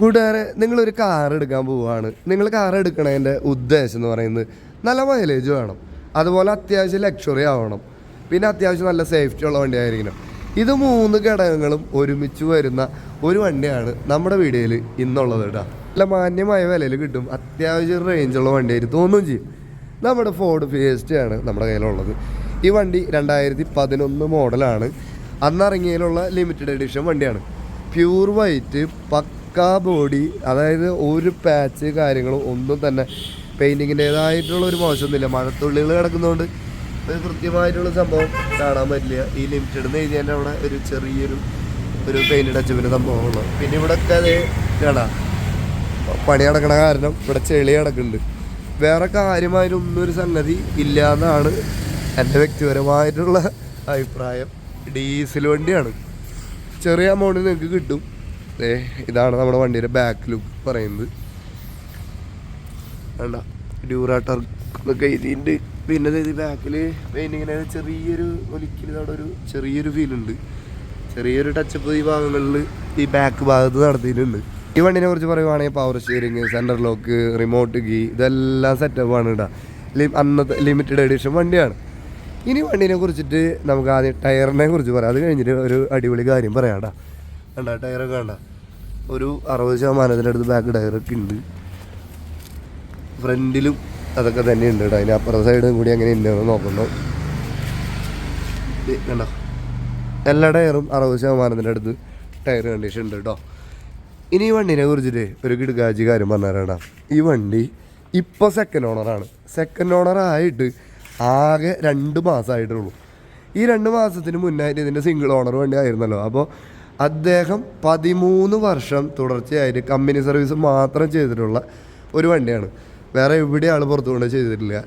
കൂട്ടുകാരെ നിങ്ങളൊരു കാർ എടുക്കാൻ പോവുകയാണ്. നിങ്ങൾ കാർ എടുക്കണതിന്റെ ഉദ്ദേശം എന്ന് പറയുന്നത് നല്ല മൈലേജ് വേണം. അതുപോലെ അത്യാവശ്യം ലക്ഷറി ആവണം. പിന്നെ അത്യാവശ്യം നല്ല സേഫ്റ്റി ഉള്ള വണ്ടി ആയിരിക്കണം. ഇത് മൂന്ന് ഘടകങ്ങളും ഒരുമിച്ച് വരുന്ന ഒരു വണ്ടിയാണ് നമ്മുടെ വീഡിയോയിൽ ഇന്നുള്ളത് കേട്ടോ. നല്ല മാന്യമായ വിലയിൽ കിട്ടും. അത്യാവശ്യം റേഞ്ചുള്ള വണ്ടിയായിട്ട് തോന്നുകയും ചെയ്യും. നമ്മുടെ ഫോർഡ് ഫിയസ്റ്റ് ആണ് നമ്മുടെ കയ്യിലുള്ളത്. ഈ വണ്ടി രണ്ടായിരത്തി പതിനൊന്ന് മോഡലാണ് അന്നിറങ്ങിയതിലുള്ള ലിമിറ്റഡ് എഡിഷൻ വണ്ടിയാണ്. പ്യൂർ വൈറ്റ് പക്കാ ബോഡി അതായത് ഒരു പാച്ച് കാര്യങ്ങളും ഒന്നും തന്നെ പെയിന്റിങ്ങിന്റേതായിട്ടുള്ള ഒരു മോശമൊന്നുമില്ല. മഴത്തുള്ളികൾ കിടക്കുന്നതുകൊണ്ട് ഒരു കൃത്യമായിട്ടുള്ള സംഭവം കാണാൻ പറ്റില്ല. ഈ ലിമിറ്റഡ് എന്ന് കഴിഞ്ഞാൽ അവിടെ ഒരു ചെറിയൊരു ഒരു പെയിന്റ് ടച്ചപ്പിന്റെ സംഭവമുള്ളത് പിന്നെ ഇവിടെ ഒക്കെ അത് കാണാം. പണി നടക്കണ കാരണം ഇവിടെ ചെളി കിടക്കുന്നുണ്ട്. വേറെ കാര്യമായിട്ടൊന്നും ഒരു സംഗതി ഇല്ല എന്നാണ് എന്റെ വ്യക്തിപരമായിട്ടുള്ള അഭിപ്രായം. ഡീസൽ വണ്ടിയാണ്. ചെറിയ എമൗണ്ടിൽ നിങ്ങൾക്ക് കിട്ടും. ഇതാണ് നമ്മുടെ വണ്ടിയുടെ ബാക്ക് ലുക്ക് പറയുന്നത്. വേണ്ട ഡ്യൂറാട്ടർ എന്നൊക്കെ പിന്നെ ഇത് ബാക്കിൽ പെയിന്റിങ്ങിന് ചെറിയൊരു ഒലിക്കൽ അവിടെ ഒരു ചെറിയൊരു ഫീൽ ഉണ്ട്. ചെറിയൊരു ടച്ചപ്പ് ഈ ഭാഗങ്ങളിൽ ഈ ബാക്ക് ഭാഗത്ത് നടത്തിയിട്ടുണ്ട്. ഈ വണ്ടിനെ കുറിച്ച് പറയുവാണെങ്കിൽ power steering centre lock remote key ഇതെല്ലാം സെറ്റപ്പാണ് ഇടാ അന്നത്തെ ലിമിറ്റഡ് എഡിഷൻ വണ്ടിയാണ്. ഇനി വണ്ടീനെ കുറിച്ചിട്ട് നമുക്ക് ആദ്യം ടയറിനെ കുറിച്ച് പറയാം. അത് കഴിഞ്ഞിട്ട് ഒരു അടിപൊളി കാര്യം പറയാം കേട്ടാ കണ്ട ടയറൊക്കെ കണ്ട. ഒരു അറുപത് ശതമാനത്തിന്റെ അടുത്ത് ബാക്ക് ടയറൊക്കെ ഉണ്ട്. ഫ്രണ്ടിലും അതൊക്കെ തന്നെ ഉണ്ട് കേട്ടോ. അതിന്റെ അപ്പുറത്തെ സൈഡും കൂടി അങ്ങനെ ഉണ്ടെന്ന് നോക്കണോ കണ്ടോ? എല്ലാ ടയറും അറുപത് ശതമാനത്തിന്റെ അടുത്ത് ടയർ കണ്ടീഷൻ ഉണ്ട് കേട്ടോ. ഇനി ഈ വണ്ടീനെ കുറിച്ചിട്ട് ഒരു കിടുകാച്ചി കാര്യം പറഞ്ഞുതരാടാ ഈ വണ്ടി ഇപ്പോൾ സെക്കൻഡ് ഓണറാണ് സെക്കൻഡ് ഓണർ ആയിട്ട് ആകെ രണ്ട് മാസമായിട്ടുള്ളൂ. ഈ രണ്ട് മാസത്തിന് മുന്നായിട്ട് ഇതിന്റെ സിംഗിൾ ഓണർ വണ്ടി ആയിരുന്നല്ലോ. അപ്പോൾ അദ്ദേഹം പതിമൂന്ന് വർഷം തുടർച്ചയായിട്ട് കമ്പനി സർവീസ് മാത്രം ചെയ്തിട്ടുള്ള ഒരു വണ്ടിയാണ്. വേറെ എവിടെ ആൾ പുറത്തു കൊണ്ട് ചെയ്തിട്ടില്ല.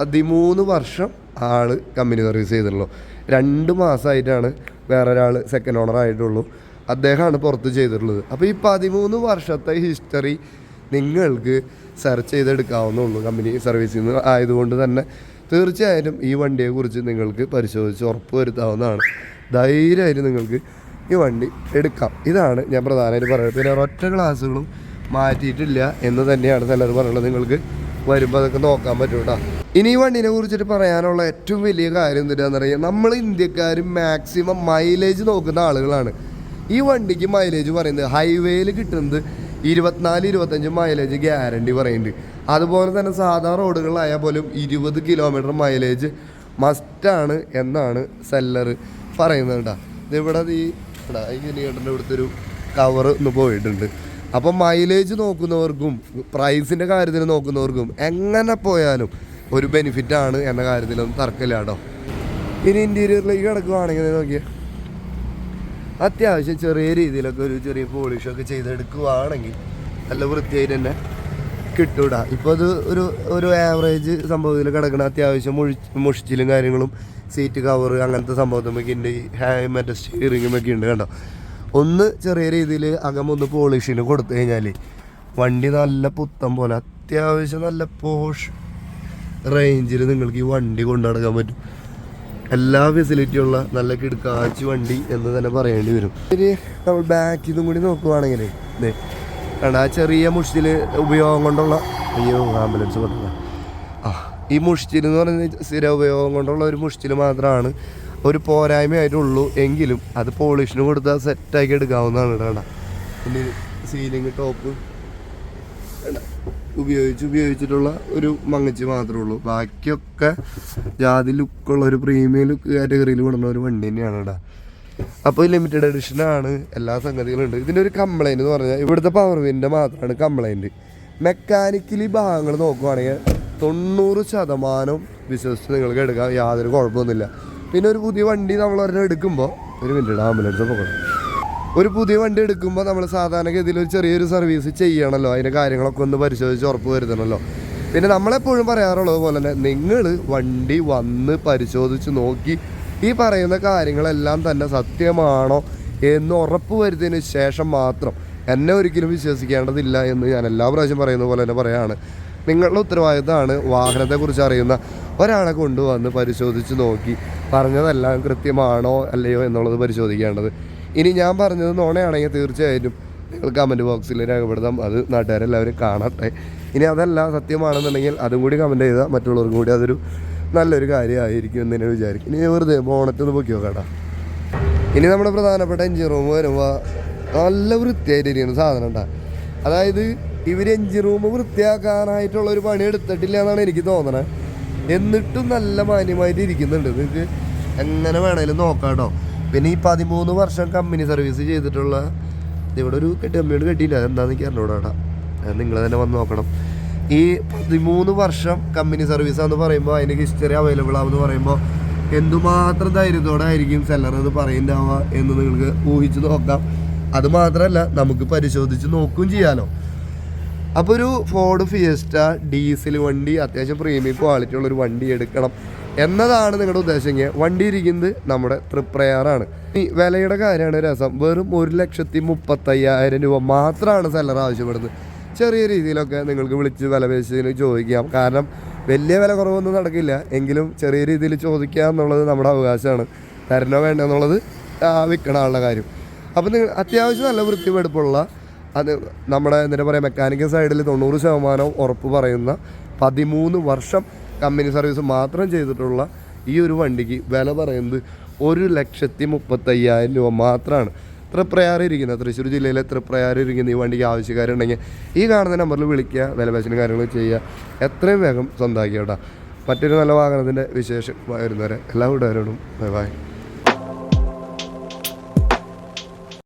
പതിമൂന്ന് വർഷം ആൾ കമ്പനി സർവീസ് ചെയ്തിട്ടുള്ളൂ. രണ്ട് മാസമായിട്ടാണ് വേറെ ഒരാൾ സെക്കൻഡ് ഓണർ ആയിട്ടുള്ളൂ. അദ്ദേഹമാണ് പുറത്ത് ചെയ്തിട്ടുള്ളത്. അപ്പോൾ ഈ പതിമൂന്ന് വർഷത്തെ ഹിസ്റ്ററി നിങ്ങൾക്ക് സെർച്ച് ചെയ്തെടുക്കാവുന്നുള്ളൂ കമ്പനി സർവീസിൽ നിന്ന് ആയതുകൊണ്ട് തന്നെ തീർച്ചയായിട്ടും ഈ വണ്ടിയെക്കുറിച്ച് നിങ്ങൾക്ക് പരിശോധിച്ച് ഉറപ്പ് വരുത്താവുന്നതാണ്. ധൈര്യമായിട്ട് നിങ്ങൾക്ക് ഈ വണ്ടി എടുക്കാം. ഇതാണ് ഞാൻ പ്രധാനമായിട്ട് പറയുന്നത്. പിന്നെ ഒറ്റ ക്ലാസ്സുകളും മാറ്റിയിട്ടില്ല എന്ന് തന്നെയാണ് ചിലർ പറയുന്നത്. നിങ്ങൾക്ക് വരുമ്പോൾ അതൊക്കെ നോക്കാൻ പറ്റും കേട്ടോ. ഇനി ഈ വണ്ടിനെ കുറിച്ചിട്ട് പറയാനുള്ള ഏറ്റവും വലിയ കാര്യം എന്താണെന്ന് അറിയാം? നമ്മൾ ഇന്ത്യക്കാർ മാക്സിമം മൈലേജ് നോക്കുന്ന ആളുകളാണ്. ഈ വണ്ടിക്ക് മൈലേജ് പറയുന്നത് ഹൈവേയിൽ കിട്ടുന്നത് ഇരുപത്തിനാല് ഇരുപത്തഞ്ച് മൈലേജ് ഗ്യാരണ്ടി പറയുന്നുണ്ട്. അതുപോലെ തന്നെ സാധാ റോഡുകളിലായാൽ പോലും ഇരുപത് കിലോമീറ്റർ മൈലേജ് മസ്റ്റാണ് എന്നാണ് സെല്ലർ പറയുന്നത് കേട്ടോ. ഇവിടെ ഈ ഗിനിയേട്ടന്റെ ഇവിടുത്തെ ഒരു കവർ ഒന്ന് പോയിട്ടുണ്ട്. അപ്പം മൈലേജ് നോക്കുന്നവർക്കും പ്രൈസിന്റെ കാര്യത്തിൽ നോക്കുന്നവർക്കും എങ്ങനെ പോയാലും ഒരു ബെനിഫിറ്റ് ആണ് എന്ന കാര്യത്തിലൊന്നും തർക്കമില്ല കേട്ടോ. ഇനി ഇന്റീരിയറിലേക്ക് കിടക്കുവാണെങ്കിൽ നോക്കിയാൽ അത്യാവശ്യം ചെറിയ രീതിയിലൊക്കെ ഒരു ചെറിയ പോളിഷൊക്കെ ചെയ്തെടുക്കുവാണെങ്കിൽ നല്ല വൃത്തിയായിട്ട് തന്നെ കിട്ടൂടാ. ഇപ്പോൾ അത് ഒരു ഒരു ആവറേജ് സംഭവത്തിൽ കിടക്കണ അത്യാവശ്യം മുഷിച്ചിലും കാര്യങ്ങളും സീറ്റ് കവർ അങ്ങനത്തെ സംഭവത്തുമൊക്കെ ഉണ്ട് മറ്റേ സ്റ്റിയറിങ്ങും ഒക്കെ ഉണ്ട് കണ്ടോ? ഒന്ന് ചെറിയ രീതിയിൽ അകമൊന്ന് പോളിഷിന് കൊടുത്തു കഴിഞ്ഞാൽ വണ്ടി നല്ല പുത്തം പോലെ അത്യാവശ്യം നല്ല പോഷ് റേഞ്ചിൽ നിങ്ങൾക്ക് ഈ വണ്ടി കൊണ്ടു നടക്കാൻ പറ്റും. എല്ലാ ഫെസിലിറ്റിയുള്ള നല്ല കിടക്കാച്ചി വണ്ടി എന്ന് തന്നെ പറയേണ്ടി വരും. ഇനി നമ്മൾ ബാക്കിൽ നിന്നും കൂടി നോക്കുവാണെങ്കിൽ ദേ ആ ചെറിയ മുഷിച്ചിൽ ഉപയോഗം കൊണ്ടുള്ള അയ്യോ ആംബുലൻസ് കൊണ്ടുള്ള ആ ഈ മുഷിച്ചിൽ എന്ന് പറയുന്നത് സ്ഥിര ഉപയോഗം കൊണ്ടുള്ള ഒരു മുഷിച്ചിൽ മാത്രമാണ് ഒരു പോരായ്മയായിട്ടുള്ളൂ എങ്കിലും അത് പോളിഷിന് കൊടുത്താൽ സെറ്റാക്കി എടുക്കാവുന്നതാണ് കേട്ടോ. പിന്നെ സീലിംഗ് ടോപ്പ്. ഉപയോഗിച്ച് ഉപയോഗിച്ചിട്ടുള്ള ഒരു മങ്ങച്ച് മാത്രമേ ഉള്ളൂ. ബാക്കിയൊക്കെ ജാതി ലുക്കുള്ള ഒരു പ്രീമിയം ലുക്ക് കാറ്റഗറിയിൽ വിടുന്ന ഒരു വണ്ടി തന്നെയാണ് കേട്ടോ. അപ്പോൾ ലിമിറ്റഡ് എഡിഷനാണ് എല്ലാ സംഗതികളും ഉണ്ട്. ഇതിന്റെ ഒരു കംപ്ലൈന്റ് എന്ന് പറഞ്ഞാൽ ഇവിടുത്തെ പവർ വിന്റെ മാത്രമാണ് കംപ്ലൈന്റ് മെക്കാനിക്കലി ഭാഗങ്ങൾ നോക്കുവാണെങ്കിൽ തൊണ്ണൂറ് ശതമാനം വിശ്വസിച്ച് നിങ്ങൾക്ക് എടുക്കാം യാതൊരു കുഴപ്പമൊന്നുമില്ല. പിന്നെ ഒരു പുതിയ വണ്ടി നമ്മൾ ഒരെണ്ണം എടുക്കുമ്പോൾ ഒരു മിനിറ്റ് ആംബുലൻസ് പോകണം. ഒരു പുതിയ വണ്ടി എടുക്കുമ്പോൾ നമ്മൾ സാധാരണഗതിയിൽ ഒരു ചെറിയൊരു സർവീസ് ചെയ്യണമല്ലോ അതിന്റെ കാര്യങ്ങളൊക്കെ ഒന്ന് പരിശോധിച്ച് ഉറപ്പ് വരുത്തണമല്ലോ പിന്നെ നമ്മളെപ്പോഴും പറയാറുള്ളത് പോലെ തന്നെ നിങ്ങൾ വണ്ടി വന്ന് പരിശോധിച്ച് നോക്കി ഈ പറയുന്ന കാര്യങ്ങളെല്ലാം തന്നെ സത്യമാണോ എന്ന് ഉറപ്പ് വരുത്തിയതിന് ശേഷം മാത്രം എന്നെ ഒരിക്കലും വിശ്വസിക്കേണ്ടതില്ല എന്ന് ഞാൻ എല്ലാ പ്രാവശ്യം പറയുന്ന പോലെ തന്നെ പറയാണ്. നിങ്ങളുടെ ഉത്തരവാദിത്തമാണ് വാഹനത്തെക്കുറിച്ച് അറിയുന്ന ഒരാളെ കൊണ്ടുവന്ന് പരിശോധിച്ച് നോക്കി പറഞ്ഞതെല്ലാം കൃത്യമാണോ അല്ലയോ എന്നുള്ളത് പരിശോധിക്കേണ്ടത്. ഇനി ഞാൻ പറഞ്ഞത് നോണയാണെങ്കിൽ തീർച്ചയായിട്ടും നിങ്ങൾ കമന്റ് ബോക്സിൽ രേഖപ്പെടുത്താം. അത് നാട്ടുകാരെല്ലാവരും കാണട്ടെ. ഇനി അതല്ല സത്യമാണെന്നുണ്ടെങ്കിൽ അതും കൂടി കമന്റ് ചെയ്താൽ മറ്റുള്ളവർക്കും കൂടി അതൊരു നല്ലൊരു കാര്യമായിരിക്കും എന്ന് തന്നെ വിചാരിക്കും. ഇനി വെറുതെ ബോണറ്റ് ഒന്ന് പൊക്കി നോക്കാട്ടാ ഇനി നമ്മുടെ പ്രധാനപ്പെട്ട എഞ്ചിൻ റൂം വരുമ്പോൾ നല്ല വൃത്തിയായിട്ടിരിക്കുന്ന സാധനം ഉണ്ടാ? അതായത് ഇവർ എഞ്ചിൻ റൂം വൃത്തിയാക്കാനായിട്ടുള്ള ഒരു പണി എടുത്തിട്ടില്ല എന്നാണ് എനിക്ക് തോന്നണത് എന്നിട്ടും നല്ല മാന്യമായിട്ട് ഇരിക്കുന്നുണ്ട്. നിങ്ങൾക്ക് എങ്ങനെ വേണേലും നോക്കാം കേട്ടോ. പിന്നെ ഈ പതിമൂന്ന് വർഷം കമ്പനി സർവീസ് ചെയ്തിട്ടുള്ള ഇവിടെ ഒരു കെട്ടി കമ്പനിയോട് കെട്ടിയില്ല. അതെന്താണെന്ന് എനിക്ക് അറിഞ്ഞൂടാ നിങ്ങൾ തന്നെ വന്ന് നോക്കണം. ഈ പതിമൂന്ന് വർഷം കമ്പനി സർവീസാന്ന് പറയുമ്പോൾ അതിന് ഹിസ്റ്ററി അവൈലബിൾ ആവുമെന്ന് പറയുമ്പോൾ എന്തുമാത്രം ധൈര്യത്തോടെ ആയിരിക്കും സെല്ലർ അത് പറയുന്നുണ്ടാവുക എന്ന് നിങ്ങൾക്ക് ഊഹിച്ച് നോക്കാം. അത് മാത്രമല്ല നമുക്ക് പരിശോധിച്ച് നോക്കുകയും ചെയ്യാലോ. അപ്പോൾ ഒരു ഫോർഡ് ഫിയസ്റ്റ ഡീസൽ വണ്ടി അത്യാവശ്യം പ്രീമിയം ക്വാളിറ്റി ഉള്ളൊരു വണ്ടി എടുക്കണം എന്നതാണ് നിങ്ങളുടെ ഉദ്ദേശമെങ്കിൽ വണ്ടി ഇരിക്കുന്നത് നമ്മുടെ തൃപ്രയാറാണ്. ഈ വിലയുടെ കാര്യമാണ് രസം. വെറും ഒരു ലക്ഷത്തി മുപ്പത്തയ്യായിരം രൂപ മാത്രമാണ് സെല്ലർ ആവശ്യപ്പെടുന്നത്. ചെറിയ രീതിയിലൊക്കെ നിങ്ങൾക്ക് വിളിച്ച് വില ചോദിക്കാം. കാരണം വലിയ വില കുറവൊന്നും നടക്കില്ല. എങ്കിലും ചെറിയ രീതിയിൽ ചോദിക്കുക എന്നുള്ളത് നമ്മുടെ അവകാശമാണ്. തരണോ വേണ്ടോ എന്നുള്ളത് വിൽക്കണ ആളുടെ കാര്യം. അപ്പം നിങ്ങൾ അത്യാവശ്യം നല്ല വൃത്തിവെടുപ്പുള്ള അത് നമ്മുടെ എന്താ പറയുക മെക്കാനിക്കൽ സൈഡിൽ തൊണ്ണൂറ് ശതമാനം ഉറപ്പ് പറയുന്ന പതിമൂന്ന് വർഷം കമ്പനി സർവീസ് മാത്രം ചെയ്തിട്ടുള്ള ഈ ഒരു വണ്ടിക്ക് വില പറയുന്നത് ഒരു ലക്ഷത്തി മുപ്പത്തയ്യായിരം രൂപ മാത്രമാണ് തൃപ്രയാറ് ഇരിക്കുന്നത്. തൃശ്ശൂർ ജില്ലയിലെ തൃപ്രയാറിൽ ഇരിക്കുന്ന ഈ വണ്ടിക്ക് ആവശ്യക്കാരുണ്ടെങ്കിൽ ഈ കാണുന്ന നമ്പറിൽ വിളിക്കുക വിലപേശനും കാര്യങ്ങൾ ചെയ്യുക. എത്രയും വേഗം സ്വന്തമാക്കിയോട്ടാ മറ്റൊരു നല്ല വാഹനത്തിന്റെ വിശേഷം വരുന്നവരെ എല്ലാ കൂട്ടുകാരോടും ബൈ ബൈ.